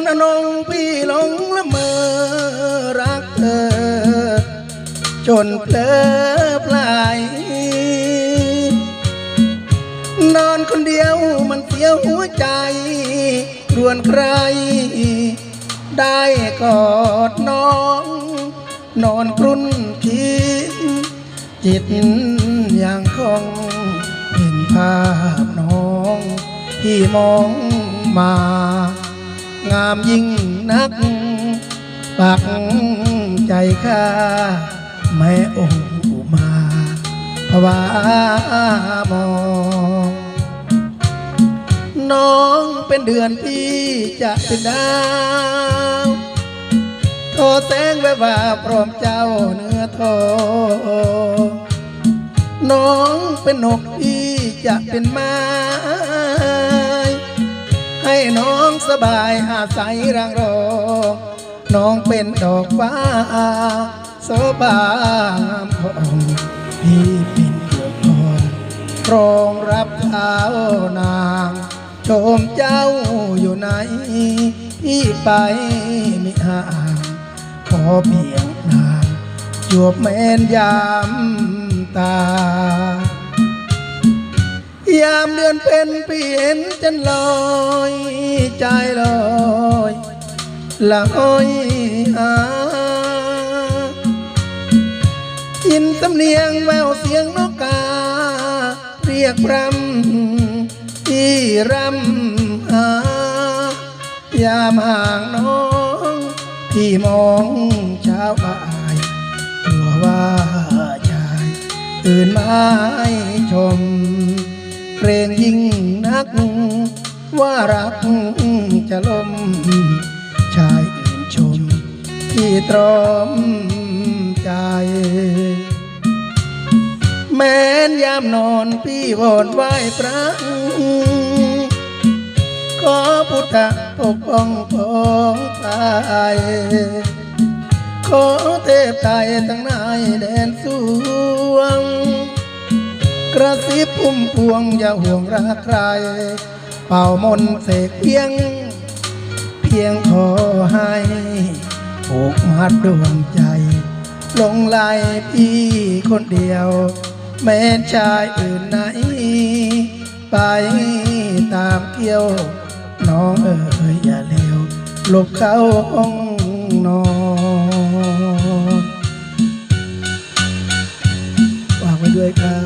นอนงพี่หลงละเมอรักเธอ จนเพลอพลาย นอนคนเดียวมันเสียวหัวใจรวนใคร ได้กอดน้อง นอนกรุ้นคิดจิตอยังคงเห็นภาพน้องที่มองมา งามยิ่งนัก ปักใจข้าแม่องค์อุมาภาวามองน้องเป็นเดือนพี่จะเป็นดาวโทแสงแวววาพร้อมเจ้าเนื้อทองน้องเป็นนกพี่จะเป็นไม้ สบายอาศัยรังรองน้องเป็นดอกฟ้าโสบามพองพี่เป็นเกือกทองรองรับเท้านางชมเจ้าอยู่ไหนพี่ไปไม่ห่างขอเพียงนางจวบแม่นยามตา ยามเดือนเป็นเปลี่ยนจันลอยใจลอยละอ้อยหายินสำเนียงแววเสียงนกกา เรียกรำที่รำหายามห่างน้องพี่มองเช้าอายกลัวว่าชายตื่นมาชม เพลงยิ่งนัก ว่ารักจะล้มชายอื่นชม ที่ตรอมใจ แม้นยามนอนพี่วอนไหว้พระขอพุทธปกป้องปองตายขอเทพไทยทั้งนายแดนสวง กระซิบพุ่มพวงอย่าห่วงรักใคร เป่ามนเสกเพียง เพียงขอให้ผูกมัดดวงใจ ลงไหลพี่คนเดียว แม้ชายอื่นไหน ไปตามเที่ยว น้องเอ๋ยอย่าเลวหลบเข้าห้องนอนฝากไว้ด้วยครับ